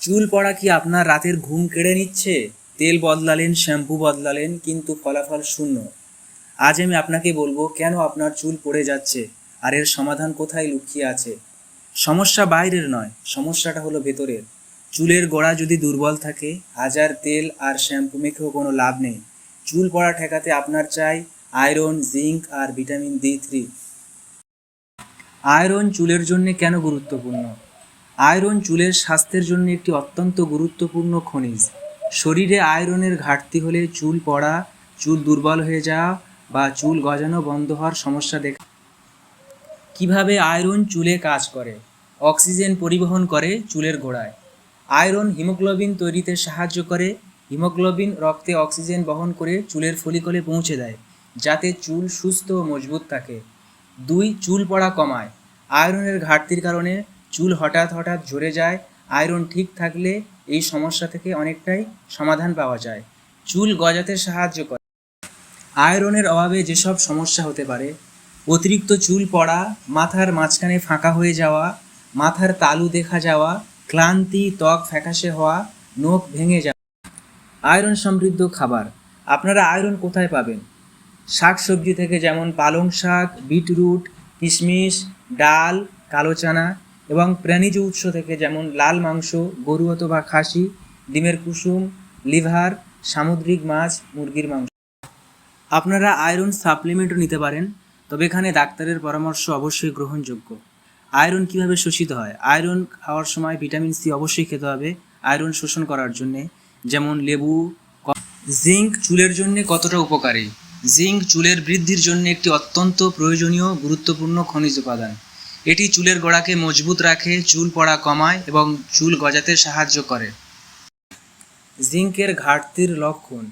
চুল পড়া কি আপনার রাতের ঘুম কেড়ে নিচ্ছে? তেল বদলালেন, শ্যাম্পু বদলালেন, কিন্তু ফলাফল শূন্য। আজ আমি আপনাকে বলব, কেন আপনার চুল পড়ে যাচ্ছে? আর এর সমাধান কোথায় লুকিয়ে আছে? সমস্যা বাইরের নয়, সমস্যাটা হলো ভেতরের। চুলের গোড়া যদি দুর্বল থাকে, হাজার তেল আর শ্যাম্পু মেখেও কোনো লাভ নেই। চুল পড়া ঠেকাতে আপনার চাই আয়রন, জিঙ্ক আর ভিটামিন ডি থ্রি। আয়রন চুলের জন্য কেন গুরুত্বপূর্ণ? আয়রন চুলের স্বাস্থ্যের জন্য একটি অত্যন্ত গুরুত্বপূর্ণ খনিজ। শরীরে আয়রনের ঘাটতি হলে চুল পড়া, চুল দুর্বল হয়ে যাওয়া বা চুল গজানো বন্ধ হওয়ার সমস্যা দেখা কীভাবে আয়রন চুলে কাজ করে? অক্সিজেন পরিবহন করে চুলের গোড়ায়। আয়রন হিমোগ্লোবিন তৈরিতে সাহায্য করে। হিমোগ্লোবিন রক্তে অক্সিজেন বহন করে চুলের ফলিকলে পৌঁছে দেয়, যাতে চুল সুস্থ ও মজবুত থাকে। দুই, চুল পড়া কমায়। আয়রনের ঘাটতির কারণে চুল হঠাৎ হঠাৎ ঝরে যায়, আয়রন ঠিক থাকলে এই সমস্যা থেকে অনেকটাই সমাধান পাওয়া যায়। চুল গজাতে সাহায্য করে। আয়রনের অভাবে যেসব সমস্যা হতে পারে, অতিরিক্ত চুল পড়া, মাথার মাঝখানে ফাঁকা হয়ে যাওয়া, মাথার তালু দেখা যাওয়া, ক্লান্তি, ত্বক ফ্যাকাশে হওয়া, নখ ভেঙে যাওয়া। আয়রন সমৃদ্ধ খাবার। আপনারা আয়রন কোথায় পাবেন? শাক সবজি থেকে যেমন পালং শাক, বিটরুট, কিশমিশ, ডাল, কালো চানা এবং প্রাণীজ উৎস থেকে যেমন লাল মাংস, গরু অথবা খাসি, ডিমের কুসুম, লিভার, সামুদ্রিক মাছ, মুরগির মাংস। আপনারা আয়রন সাপ্লিমেন্টও নিতে পারেন, তবে এখানে ডাক্তারের পরামর্শ অবশ্যই গ্রহণযোগ্য। আয়রন কীভাবে শোষিত হয়? আয়রন খাওয়ার সময় ভিটামিন সি অবশ্যই খেতে হবে আয়রন শোষণ করার জন্যে। যেমন লেবু জিঙ্ক চুলের জন্য কতটা উপকারী? জিঙ্ক চুলের বৃদ্ধির জন্য একটি অত্যন্ত প্রয়োজনীয়, গুরুত্বপূর্ণ খনিজ উপাদান। এটি চুলের গোড়াকে মজবুত রাখে, চুল পড়া কমায় এবং চুল গজাতে সাহায্য করে। জিঙ্কের ঘাটতির লক্ষণ।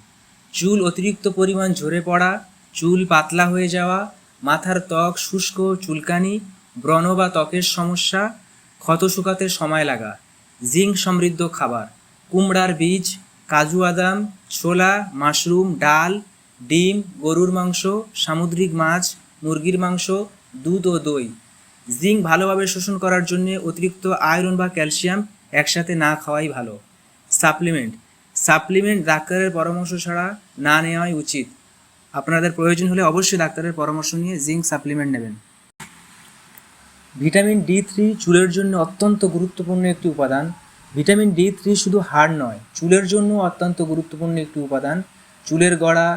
চুল অতিরিক্ত পরিমাণ ঝরে পড়া, চুল পাতলা হয়ে যাওয়া, মাথার ত্বক শুষ্ক, চুলকানি, ব্রণ বা ত্বকের সমস্যা, ক্ষত শুকাতে সময় লাগা, জিঙ্ক সমৃদ্ধ খাবার, কুমড়ার বীজ, কাজু বাদাম ছোলা, মাশরুম, ডাল, ডিম, গরুর মাংস, সামুদ্রিক মাছ, মুরগির মাংস, দুধ ও দই। জিঙ্ক ভালোভাবে শোষণ করার জন্য অতিরিক্ত আয়রন বা ক্যালসিয়াম একসাথে না খাওয়াই ভালো। সাপ্লিমেন্ট। সাপ্লিমেন্ট ডাক্তারের পরামর্শ ছাড়া না নেওয়াই উচিত। আপনাদের প্রয়োজন হলে অবশ্যই ডাক্তারের পরামর্শ নিয়ে জিঙ্ক সাপ্লিমেন্ট নেবেন। ভিটামিন ডি থ্রি চুলের জন্য অত্যন্ত গুরুত্বপূর্ণ একটি উপাদান। ভিটামিন ডি থ্রি শুধু হাড় নয়, চুলের জন্য অত্যন্ত গুরুত্বপূর্ণ একটি উপাদান। চুলের গড়া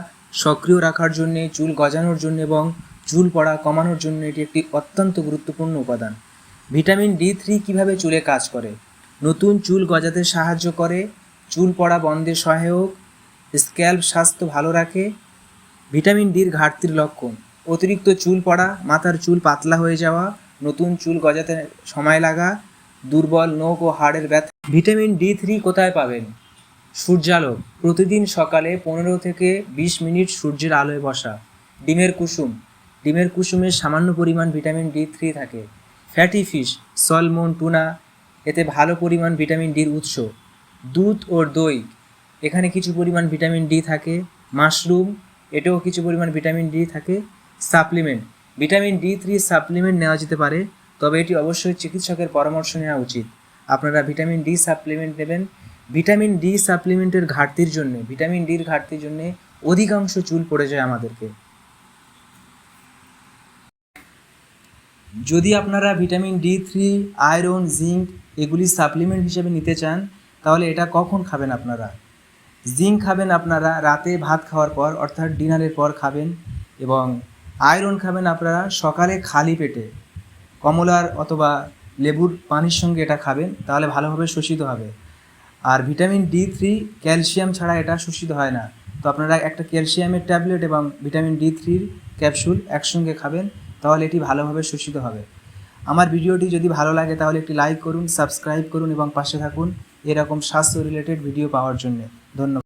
সক্রিয় রাখার জন্য, চুল গজানোর জন্য এবং চুল পড়া কমানোর জন্য এটি একটি অত্যন্ত গুরুত্বপূর্ণ উপাদান। ভিটামিন ডি থ্রি কীভাবে চুলে কাজ করে? নতুন চুল গজাতে সাহায্য করে, চুল পড়া বন্ধে সহায়ক, স্ক্যাল্প স্বাস্থ্য ভালো রাখে। ভিটামিন ডির ঘাটতির লক্ষণ, অতিরিক্ত চুল পড়া, মাথার চুল পাতলা হয়ে যাওয়া, নতুন চুল গজাতে সময় লাগা, দুর্বল নখ ও হাড়ের ব্যথা। ভিটামিন ডি থ্রি কোথায় পাবেন? সূর্যালোক, প্রতিদিন সকালে পনেরো থেকে বিশ মিনিট সূর্যের আলোয় বসা। ডিমের কুসুম ডিমের কুসুমে সামান্য পরিমাণ ভিটামিন ডি থ্রি থাকে। ফ্যাটি ফিশ, সলমন, টুনা, এতে ভালো পরিমাণ ভিটামিন ডির উৎস। দুধ ও দই, এখানে কিছু পরিমাণ ভিটামিন ডি থাকে। মাশরুম, এটাও কিছু পরিমাণ ভিটামিন ডি থাকে। Supplement, vitamin D three supplement নেওয়া যেতে পারে, তবে এটি অবশ্যই চিকিৎসকের পরামর্শ নেওয়া উচিত। আপনারা ভিটামিন ডি সাপ্লিমেন্ট নেবেন। ভিটামিন ডি সাপ্লিমেন্টের ঘাটতির জন্য, ভিটামিন ডির ঘাটতির জন্য অধিকাংশ চুল পড়ে যায় আমাদেরকে। যদি আপনারা vitamin D three, iron, zinc এগুলি সাপ্লিমেন্ট হিসেবে নিতে চান, তাহলে এটা কখন খাবেন আপনারা? জিঙ্ক খাবেন আপনারা রাতে ভাত খাওয়ার পর, অর্থাৎ ডিনারের পর খাবেন এবং আয়রন খাবেন আপনারা সকালে খালি পেটে। কমলার অথবা লেবুর পানির সঙ্গে এটা খাবেন, তাহলে ভালোভাবে শোষিত হবে। আর ভিটামিন ডি থ্রি, ক্যালসিয়াম ছাড়া এটা শোষিত হয় না। তো আপনারা একটা ক্যালসিয়ামের ট্যাবলেট এবং ভিটামিন ডি থ্রির ক্যাপসুল একসঙ্গে খাবেন তাহলে এটি ভালোভাবে শোষিত হবে। আমার ভিডিওটি যদি ভালো লাগে তাহলে একটি লাইক করুন সাবস্ক্রাইব করুন এবং পাশে থাকুন। এরকম স্বাস্থ্য রিলেটেড ভিডিও পাওয়ার জন্য। ধন্যবাদ।